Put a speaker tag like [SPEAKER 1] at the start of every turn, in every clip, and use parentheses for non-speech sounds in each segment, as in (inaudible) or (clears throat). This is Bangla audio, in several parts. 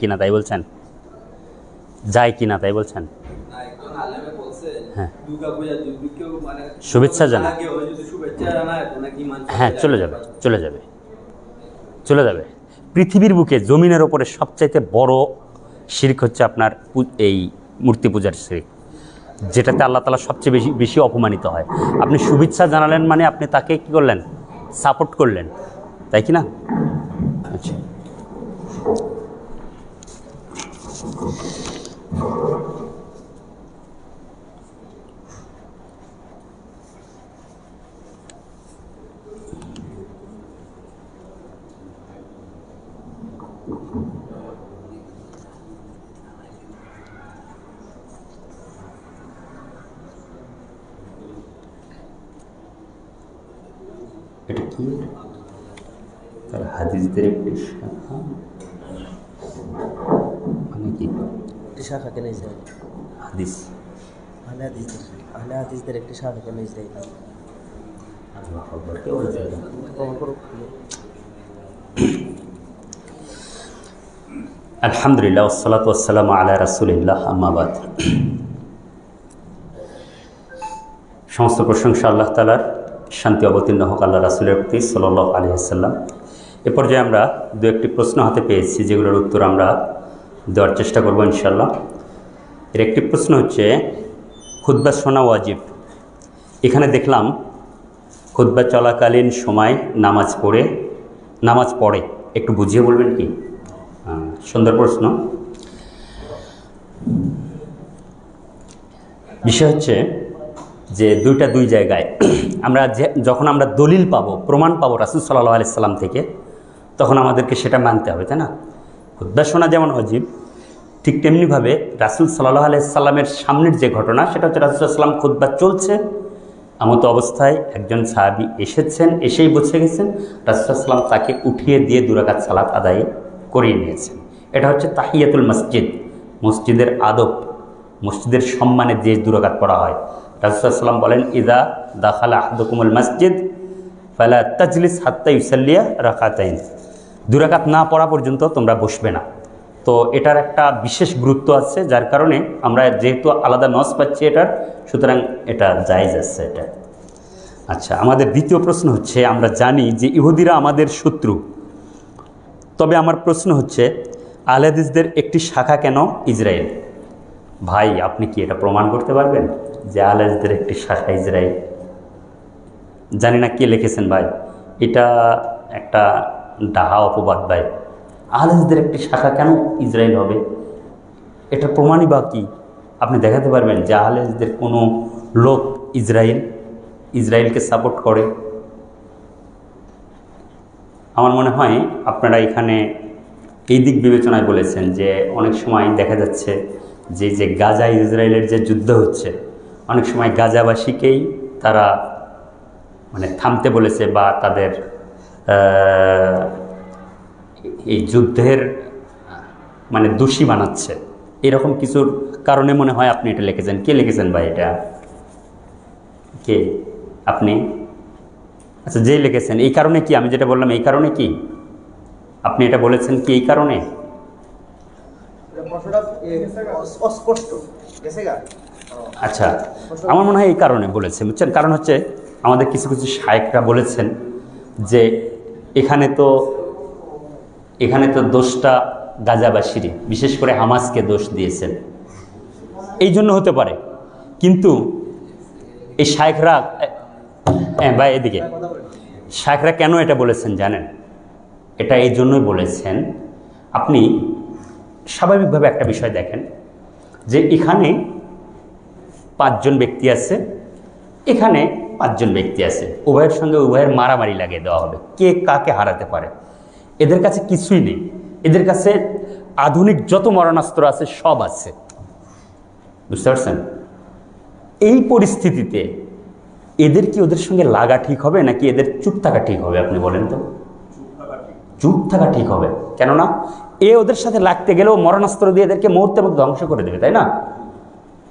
[SPEAKER 1] কিনা তাই বলছেন? যায় কিনা তাই বলছেন? হ্যাঁ।
[SPEAKER 2] মানে
[SPEAKER 1] শুভেচ্ছা
[SPEAKER 2] চলে
[SPEAKER 1] হ্যাঁ চলে যাবে চলে যাবে চলে যাবে। পৃথিবীর বুকে জমিনের ওপরে সবচাইতে বড় শির্ক হচ্ছে আপনার এই মূর্তি পূজার শির্ক যেটাতে আল্লাহ তালা সবচেয়ে বেশি বেশি অপমানিত হয়। আপনি শুভেচ্ছা জানালেন মানে আপনি তাকে কি করলেন? সাপোর্ট করলেন তাই কি না? আচ্ছা। এটা কি তার হাদিসদের একটি শাখা মানে কি
[SPEAKER 3] একটি শাখাকে নিয়ে যায়
[SPEAKER 1] হাদিস
[SPEAKER 3] আহলে হাদিসদের আহলে হাদিসদের একটি শাখাকে নিয়ে যায়
[SPEAKER 1] আল্লাহ আকবার। কে বলেছে এটা?
[SPEAKER 3] প্রমাণ করুক
[SPEAKER 1] আলহামদুলিল্লাহ ওসালাত ওসালাম আলা রাসুলিল্লাহ আম্মাবাদ সমস্ত প্রশংসা আল্লাহ তালার শান্তি অবতীর্ণ হোক আল্লাহ রাসুলের প্রতি সাল্লাহ আলী আসাল্লাম এ পর্যায়ে আমরা দু একটি প্রশ্ন হাতে পেয়েছি, যেগুলোর উত্তর আমরা দেওয়ার চেষ্টা করব ইনশাল্লাহ এর একটি প্রশ্ন হচ্ছে খুদ্া শোনা ওয়াজিব। এখানে দেখলাম খুদ্া চলাকালীন সময় নামাজ পড়ে নামাজ পড়ে। একটু বুঝিয়ে বলবেন কি? সুন্দর প্রশ্ন। বিষয় হচ্ছে যে দুইটা দুই জায়গায় (clears throat) আমরা যখন আমরা দলিল পাবো, প্রমাণ পাবো রাসুল সাল্লাহ আলাইসাল্লাম থেকে, তখন আমাদেরকে সেটা মানতে হবে, তাই না? শোনা যেমন অজীব, ঠিক তেমনিভাবে রাসুল সাল্লাহ আলাইসাল্লামের সামনের যে ঘটনা, সেটা হচ্ছে রাসুল সাল্লাম খুদ্া চলছে আমতো অবস্থায় একজন সাহাবি এসেছেন, এসেই বসে গেছেন রাসুলাম তাকে উঠিয়ে দিয়ে দুরাকাত সালাত আদায় করিয়ে নিয়েছেন। এটা হচ্ছে তাহিয়াতুল মসজিদ, মসজিদের আদব, মসজিদের সম্মানে যে দুরাকাত পড়া হয়। রাসুলাম বলেন, ইদা দাখালা আহদকুমুল মসজিদ, ফালা তাজলিস হাত্তা ইউসাল্লিয়া রাখাতাইন দুরাকাত না পড়া পর্যন্ত তোমরা বসবে না। তো এটার একটা বিশেষ গুরুত্ব আছে, যার কারণে আমরা যেহেতু আলাদা নস পাচ্ছি এটার, সুতরাং এটা জায়েজ আছে এটা। আচ্ছা আমাদের দ্বিতীয় প্রশ্ন হচ্ছে, আমরা জানি যে ইহুদিরা আমাদের শত্রু। তবে আমার প্রশ্ন হচ্ছে আহলেদিসদের একটি শাখা কেন ইসরায়েল? ভাই, আপনি কি এটা প্রমাণ করতে পারবেন? যে আহলেদিসদের একটি শাখা ইসরায়েল জানি না কে লিখেছেন ভাই। এটা একটা ডাহা অপবাদ ভাই। আহলেদিসদের একটি শাখা কেন ইসরায়েল হবে? এটা প্রমাণই বা কী? আপনি দেখাতে পারবেন যে আহলেদিসদের কোনো লোক ইসরায়েল ইসরায়েলকে সাপোর্ট করে। আমার মনে হয় আপনারা এখানে এই দিক বিবেচনায় বলেছেন যে অনেক সময় দেখা যাচ্ছে যে যে গাজা ইসরায়েলের যে যুদ্ধ হচ্ছে অনেক সময় গাজাবাসীকেই তারা মানে থামতে বলেছে বা তাদের এই যুদ্ধের মানে দোষী বানাচ্ছে। এরকম কিছুর কারণে মনে হয় আপনি এটা লিখেছেন। কে লিখেছেন ভাই এটা? কে? আপনি? আচ্ছা যেই লিখেছেন। এই কারণে কি? আমি যেটা বললাম, এই কারণে কি? আপনি এটা বলেছেন কি এই কারণে? আচ্ছা আমার মনে হয় এই কারণে বলেছে, বুঝছেন? কারণ হচ্ছে আমাদের কিছু কিছু শায়েকরা বলেছেন যে এখানে তো এখানে তো দোষটা গাজাবাসীরই বিশেষ করে হামাসকে দোষ দিয়েছেন। এই জন্য হতে পারে, কিন্তু এই শায়েকরা হ্যাঁ ভাই, এদিকে। শায়েকরা কেন এটা বলেছেন জানেন? এটা এই জন্যই বলেছেন, আপনি স্বাভাবিকভাবে একটা বিষয় দেখেন যে এখানে পাঁচজন ব্যক্তি আছে, এখানে পাঁচজন ব্যক্তি আছে। উভয়ের সঙ্গে উভয়ের মারামারি লাগিয়ে দেওয়া হবে। কে কাকে হারাতে পারে? এদের কাছে কিছুই নেই। এদের কাছে আধুনিক যত মরণাস্ত্র আছে, সব আছে। বুঝতে পারছেন? এই পরিস্থিতিতে এদের কি ওদের সঙ্গে লাগা ঠিক হবে, নাকি এদের চুপ থাকা ঠিক হবে, আপনি বলেন তো? চুপ থাকা ঠিক হবে। কেননা, এ ওদের সাথে লাগতে গেলেও মরণাস্ত্র দিয়ে এদেরকে মুহূর্তের মধ্যে ধ্বংস করে দেবে, তাই না?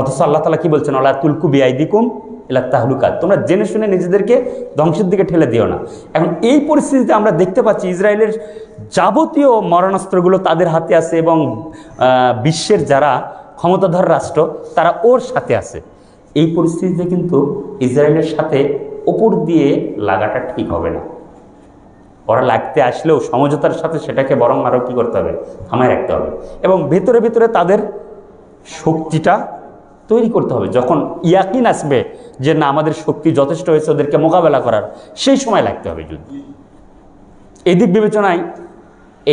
[SPEAKER 1] অথচ আল্লাহ তালা কি বলছেন? আল্লাহ তুলকু বিআইদিকুম এলা তাহলুকা তোমরা জেনে শুনে নিজেদেরকে ধ্বংসের দিকে ঠেলে দিও না। এখন এই পরিস্থিতিতে আমরা দেখতে পাচ্ছি ইসরায়েলের যাবতীয় মরণাস্ত্রগুলো তাদের হাতে আছে এবং বিশ্বের যারা ক্ষমতাধর রাষ্ট্র, তারা ওর সাথে আছে। এই পরিস্থিতিতে কিন্তু ইসরায়েলের সাথে ওপর দিয়ে লাগাটা ঠিক হবে না। ওরা লাগতে আসলেও সমঝোতার সাথে সেটাকে বরং আরও কী করতে হবে? থামায় রাখতে হবে। এবং ভেতরে ভেতরে তাদের শক্তিটা তৈরি করতে হবে। যখন ইয়াকিন আসবে যে, না, আমাদের শক্তি যথেষ্ট হয়েছে, ওদেরকে মোকাবেলা করার, সেই সময় লাগতে হবে যুদ্ধ। এই দিক বিবেচনায়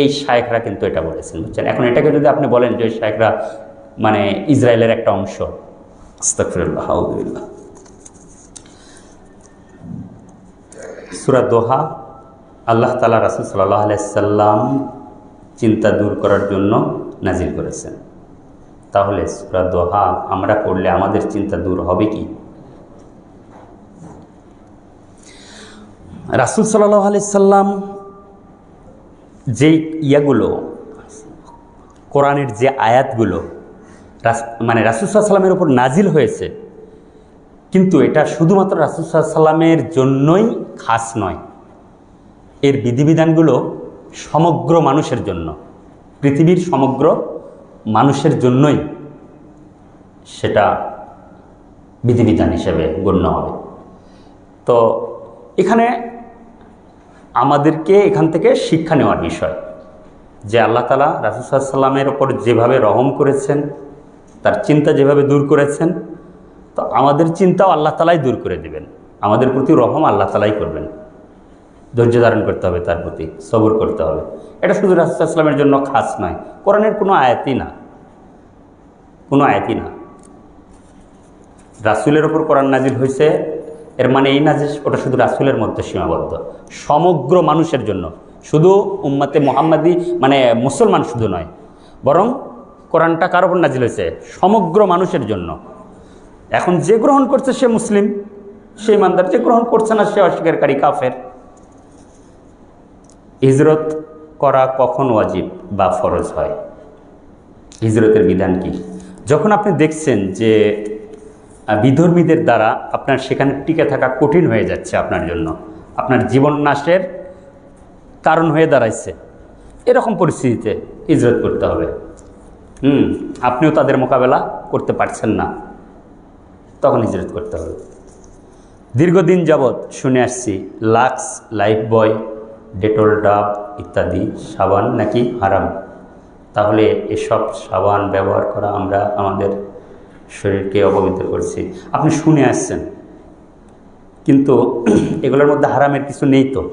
[SPEAKER 1] এই শায়েকরা কিন্তু এটা বলেছেন, বুঝছেন? এখন এটাকে যদি আপনি বলেন যে ওই শায়েকরা মানে ইসরায়েলের একটা অংশ আউযুবিল্লাহ। সূরা দোহা, আল্লাহ তালা রাসুল সাল্লাহ আলাইসাল্লাম চিন্তা দূর করার জন্য নাজিল করেছেন। তাহলে সূরা দোহা আমরা পড়লে আমাদের চিন্তা দূর হবে কি? রাসুল সাল্লাহ আলাইসাল্লাম যে ইয়াগুলো, কোরআনের যে আয়াতগুলো মানে রাসুল সাল্লামের উপর নাজিল হয়েছে, কিন্তু এটা শুধুমাত্র রাসুল সাল্লামের জন্যই খাস নয়। এর বিধিবিধানগুলো সমগ্র মানুষের জন্য, পৃথিবীর সমগ্র মানুষের জন্যই সেটা বিধিবিধান হিসেবে গণ্য হবে। তো এখানে আমাদেরকে এখান থেকে শিক্ষা নেওয়ার বিষয়, যে আল্লাহ তালা রাসুসাল্লামের ওপর যেভাবে রহম করেছেন, তার চিন্তা যেভাবে দূর করেছেন, তো আমাদের চিন্তাও আল্লাহ তালাই দূর করে দেবেন। আমাদের প্রতি রহম আল্লাহ তালাই করবেন। ধৈর্য ধারণ করতে হবে তার প্রতি, সবর করতে হবে। এটা শুধু রাসুসাল্লামের জন্য খাস নয়, কোরআনের কোনো আয়াতই না। কোনো আয়াতই না। রাসুলের ওপর কোরআন নাজিল হয়েছে এর মানে এই না যে ওটা শুধু রাসুলের মধ্যে সীমাবদ্ধ। সমগ্র মানুষের জন্য, শুধু উম্মাতে মোহাম্মদী মানে মুসলমান শুধু নয়, বরং কোরআনটা কার ওপর নাজিল হয়েছে সমগ্র মানুষের জন্য। এখন যে গ্রহণ করছে সে মুসলিম, সে ইমানদার, যে গ্রহণ করছে না সে অস্বীকারী কাফের। হিজরত করা কখন ওয়াজিব বা ফরজ হয়? হিজরতের বিধান কি? যখন আপনি দেখছেন যে বিধর্মীদের দ্বারা আপনার সেখানে টিকে থাকা কঠিন হয়ে যাচ্ছে আপনার জন্য, আপনার জীবন নাশের কারণ হয়ে দাঁড়াইছে, এরকম পরিস্থিতিতে হিজরত করতে হবে। হুম, আপনিও তাদের মোকাবেলা করতে পারছেন না, তখন হিজরত করতে হবে। দীর্ঘদিন যাবৎ শুনে আসছি, লাক্স লাইফ বয় ডেটল ডাব ইত্যাদি, সাবান নাকি হারাম? তাহলে এসব সাবান ব্যবহার করা আমরা আমাদের শরীরকে অপবিত্র করছি। আপনি শুনে আসছেন। কিন্তু (clears throat) এগুলোর মধ্যে হারামের কিছু নেই তো।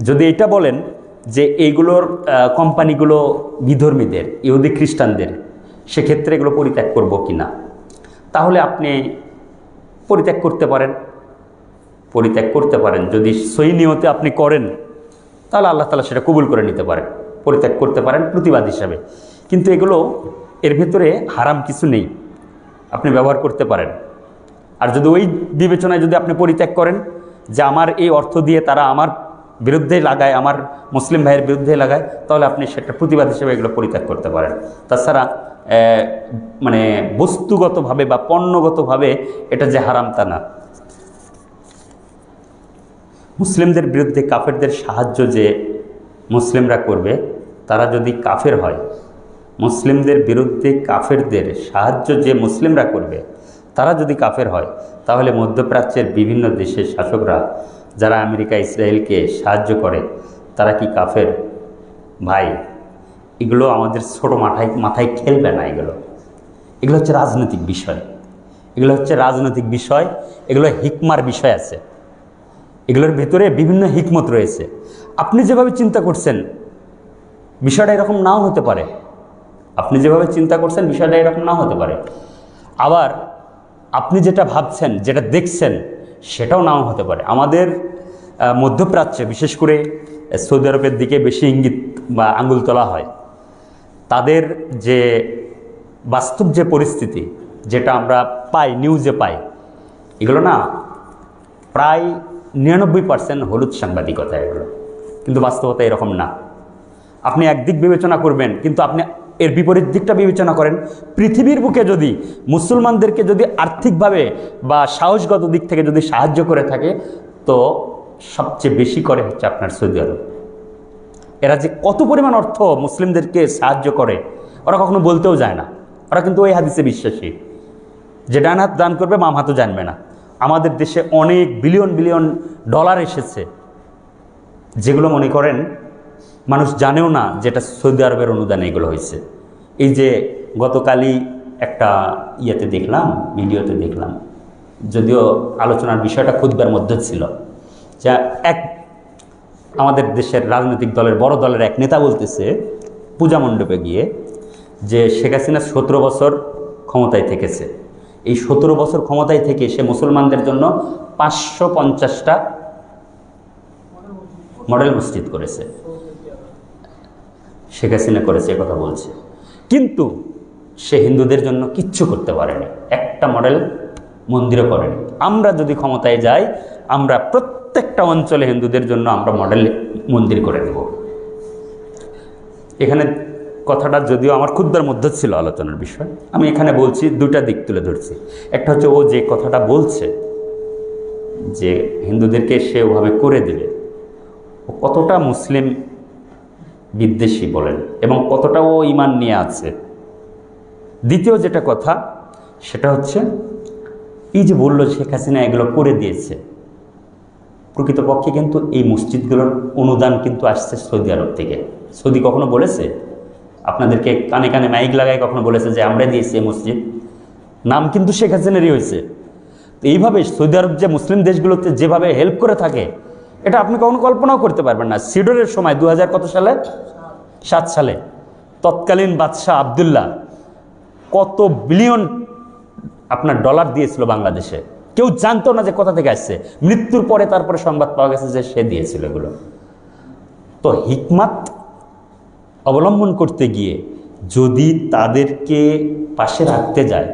[SPEAKER 1] যদি এটা বলেন যে এইগুলোর কোম্পানিগুলো বিধর্মীদের, ইহুদি খ্রিস্টানদের, সেক্ষেত্রে এগুলো পরিত্যাগ করব কি না তাহলে আপনি পরিত্যাগ করতে পারেন। পরিত্যাগ করতে পারেন। যদি সই নিয়তে আপনি করেন তাহলে আল্লাহ তালা সেটা কবুল করে নিতে পারেন, পরিত্যাগ করতে পারেন, প্রতিবাদ হিসাবে। কিন্তু এগুলো, এর ভেতরে হারাম কিছু নেই। আপনি ব্যবহার করতে পারেন। আর যদি ওই বিবেচনায় যদি আপনি পরিত্যাগ করেন যে আমার এই অর্থ দিয়ে তারা আমার বিরুদ্ধে লাগায়, আমার মুসলিম ভাইয়ের বিরুদ্ধে লাগায়, তাহলে আপনি সেটা প্রতিবাদ হিসেবে এগুলো পরিত্যাগ করতে পারেন। তাছাড়া মানে বস্তুগতভাবে বা পণ্যগতভাবে এটা যে হারাম তা না। মুসলিমদের বিরুদ্ধে কাফেরদের সাহায্য যে মুসলিমরা করবে, তারা যদি কাফের হয়, মুসলিমদের বিরুদ্ধে কাফেরদের সাহায্য যে মুসলিমরা করবে, তারা যদি কাফের হয়, তাহলে মধ্যপ্রাচ্যের বিভিন্ন দেশের শাসকরা যারা আমেরিকা, ইসরায়েলকে সাহায্য করে, তারা কি কাফের? ভাই, এগুলো আমাদের ছোটো মাথায় মাথায় খেলবে না এগুলো। এগুলো হচ্ছে রাজনৈতিক বিষয়। এগুলো হচ্ছে রাজনৈতিক বিষয়, এগুলো হিকমার বিষয় আছে। এগুলোর ভেতরে বিভিন্ন হিকমত রয়েছে। আপনি যেভাবে চিন্তা করছেন, বিষয়টা এরকম নাও হতে পারে। আপনি যেভাবে চিন্তা করছেন, বিষয়টা এরকম নাও হতে পারে। আবার আপনি যেটা ভাবছেন, যেটা দেখছেন, সেটাও নাও হতে পারে। আমাদের মধ্যপ্রাচ্যে, বিশেষ করে সৌদি আরবের দিকে বেশি ইঙ্গিত বা আঙ্গুল তোলা হয়। তাদের যে বাস্তব যে পরিস্থিতি, যেটা আমরা পাই নিউজে পাই, এগুলো না প্রায় নিরানব্বই পার্সেন্ট হলুদ সাংবাদিকতা এগুলো। কিন্তু বাস্তবতা এরকম না। আপনি একদিক বিবেচনা করবেন, কিন্তু আপনি এর বিপরীত দিকটা বিবেচনা করেন। পৃথিবীর বুকে যদি, মুসলমানদেরকে যদি আর্থিকভাবে বা সাহসগত দিক থেকে যদি সাহায্য করে থাকে, তো সবচেয়ে বেশি করে হচ্ছে আপনার সৌদি আরব। এরা যে কত পরিমাণ অর্থ মুসলিমদেরকে সাহায্য করে, ওরা কখনো বলতেও যায় না। ওরা কিন্তু ওই হাদিসে বিশ্বাসী। যে ডান হাত দান করবে, বাম হাতও জানবে না। আমাদের দেশে অনেক বিলিয়ন বিলিয়ন ডলার এসেছে। যেগুলো মনে করেন, মানুষ জানেও না যেটা সৌদি আরবের অনুদানে এগুলো হয়েছে। এই যে গতকালই একটা ইয়েতে দেখলাম, ভিডিওতে দেখলাম, যদিও আলোচনার বিষয়টা খুদ্বার মধ্যে ছিল। যা এক আমাদের দেশের রাজনৈতিক দলের বড় দলের এক নেতা বলতেছে পূজা মণ্ডপে গিয়ে যে শেখ হাসিনা সতেরো বছর ক্ষমতায় থেকেছে। এই সতেরো বছর ক্ষমতায় থেকে সে মুসলমানদের জন্য পাঁচশো পঞ্চাশটা মডেল মসজিদ করেছে। শেখ হাসিনা করেছে কথা বলছে। কিন্তু সে হিন্দুদের জন্য কিচ্ছু করতে পারেনি। একটা মডেল মন্দিরও করেনি। আমরা যদি ক্ষমতায় যাই, আমরা প্রত্যেকটা অঞ্চলে হিন্দুদের জন্য আমরা মডেল মন্দির করে দেব। এখানে কথাটা যদিও আমার ক্ষুদ্রের মধ্যে ছিল আলোচনার বিষয়, আমি এখানে বলছি দুটা দিক তুলে ধরছি। একটা হচ্ছে ও যে কথাটা বলছে, যে হিন্দুদেরকে সে ওভাবে করে দেবে ও কতটা মুসলিম বিদ্বেষী বলেন, এবং কতটা ও ইমান নিয়ে আছে। দ্বিতীয় যেটা কথা, সেটা হচ্ছে এই যে বলল শেখ হাসিনা, এগুলো করে দিয়েছে। প্রকৃতপক্ষে কিন্তু এই মসজিদগুলোর অনুদান কিন্তু আসছে সৌদি আরব থেকে। সৌদি কখনো বলেছে? আপনাদেরকে কানে কানে মাইক লাগায় কখনো বলেছে যে আমরা দিয়েছি এই মসজিদ। নাম কিন্তু শেখ হাসিনারই হয়েছে। তো এইভাবে সৌদি আরব যে মুসলিম দেশগুলোতে যেভাবে হেল্প করে থাকে, এটা আপনি কখনো কল্পনাও করতে পারবেন না। সিডরের সময় দু হাজার কত সালে? সাত সালে। তৎকালীন বাদশাহ আবদুল্লাহ কত বিলিয়ন আপনার ডলার দিয়েছিল বাংলাদেশে। কেউ জানতো না যে কোথা থেকে আসছে। মৃত্যুর পরে তারপরে সংবাদ পাওয়া গেছে যে সে দিয়েছিল এগুলো। তো হিকমাত অবলম্বন করতে গিয়ে যদি তাদেরকে পাশে রাখতে যায়,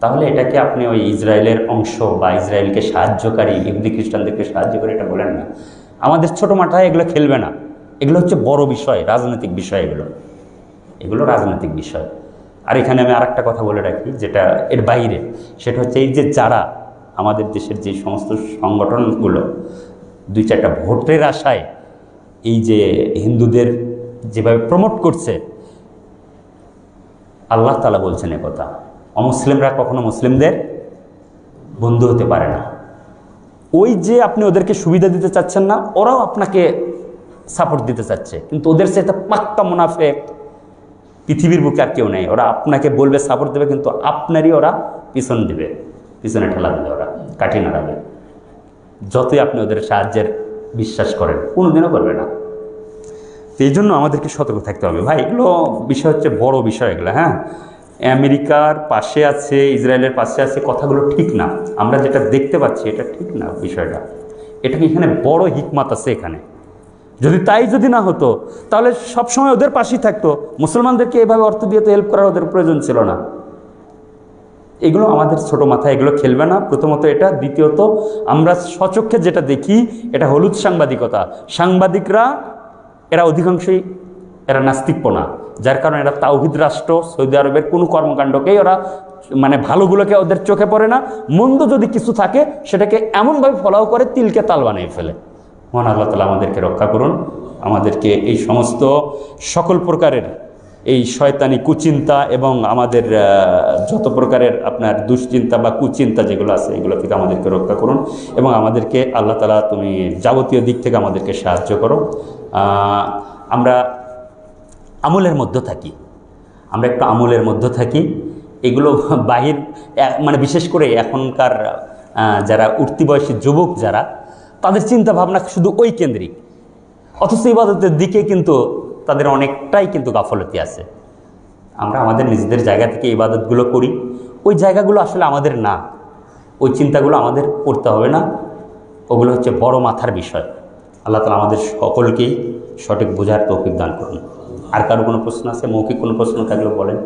[SPEAKER 1] তাহলে এটাকে আপনি ওই ইসরায়েলের অংশ বা ইসরায়েলকে সাহায্যকারী, ইহুদি খ্রিস্টানদেরকে সাহায্য করে এটা বলেন না। আমাদের ছোটো মাথায় এগুলো খেলবে না। এগুলো হচ্ছে বড় বিষয়, রাজনৈতিক বিষয় এগুলো। এগুলো রাজনৈতিক বিষয়। আর এখানে আমি আরেকটা কথা বলে রাখি, যেটা এর বাইরে, সেটা হচ্ছে এই যে যারা আমাদের দেশের যে সমস্ত সংগঠনগুলো, দুই চারটা ভোটের আশায় এই যে হিন্দুদের যেভাবে প্রমোট করছে, আল্লাহ তালা বলছেন কথা। অমুসলিমরা কখনো মুসলিমদের বন্ধু হতে পারে না। ওই যে আপনি ওদেরকে সুবিধা দিতে চাচ্ছেন না, ওরাও আপনাকে সাপোর্ট দিতে চাচ্ছে। কিন্তু ওদের সাথে পাক্কা মুনাফেক পৃথিবীর বুকে আর কেউ নেই। ওরা আপনাকে বলবে সাপোর্ট দেবে, কিন্তু আপনারই ওরা পিছন দিবে, পিছনে ঠেলা দেবে ওরা, কাঠি নাড়াবে। যতই আপনি ওদের সাহায্যের বিশ্বাস করেন, কোনোদিনও করবে না। তো এই জন্য আমাদেরকে সতর্ক থাকতে হবে। ভাই, এগুলো বিষয় হচ্ছে বড় বিষয় এগুলো হ্যাঁ? আমেরিকার পাশে আছে, ইসরায়েলের পাশে আছে, কথাগুলো ঠিক না। আমরা যেটা দেখতে পাচ্ছি এটা ঠিক না বিষয়টা। এটা এখানে বড় হিকমাত আছে এখানে। যদি তাই যদি না হতো, তাহলে সবসময় ওদের পাশেই থাকতো। মুসলমানদেরকে এভাবে অর্থ দিয়ে তো হেল্প করার ওদের প্রয়োজন ছিল না। এগুলো আমাদের ছোট মাথায়, এগুলো খেলবে না। প্রথমত এটা, দ্বিতীয়ত আমরা সচক্ষে যেটা দেখি, এটা হলুদ সাংবাদিকতা। সাংবাদিকরা এরা অধিকাংশই এরা নাস্তিকপনা যার কারণে এরা তাওহিদ রাষ্ট্র, সৌদি আরবের কোনো কর্মকাণ্ডকেই ওরা মানে ভালোগুলোকে ওদের চোখে পড়ে না। মন্দ যদি কিছু থাকে, সেটাকে এমনভাবে ফলাও করে, তিলকে তাল বানিয়ে ফেলে। মহান আল্লাহ তালা আমাদেরকে রক্ষা করুন। আমাদেরকে এই সমস্ত সকল প্রকারের এই শয়তানি কুচিন্তা এবং আমাদের যত প্রকারের আপনার দুশ্চিন্তা বা কুচিন্তা যেগুলো আছে, এগুলো থেকে আমাদেরকে রক্ষা করুন এবং আমাদেরকে আল্লাহ তালা তুমি যাবতীয় দিক থেকে আমাদেরকে সাহায্য করো। আমরা আমলের মধ্যে থাকি। আমরা একটু আমলের মধ্যে থাকি। এগুলো বাহির মানে বিশেষ করে এখনকার যারা উঠতি বয়সী যুবক যারা, তাদের চিন্তা ভাবনা শুধু ওই কেন্দ্রিক। অথচ ইবাদতের দিকে কিন্তু তাদের অনেকটাই কিন্তু গাফলতি আছে। আমরা আমাদের নিজেদের জায়গা থেকে ইবাদতগুলো করি। ওই জায়গাগুলো আসলে আমাদের না। ওই চিন্তাগুলো আমাদের করতে হবে না। ওগুলো হচ্ছে বড় মাথার বিষয়। আল্লাহ তালা আমাদের সকলকেই সঠিক বোঝার তৌফিক দান করুন। আর কারও কোনো প্রশ্ন আছে? মৌখিক কোনো প্রশ্ন থাকলেও বলেন।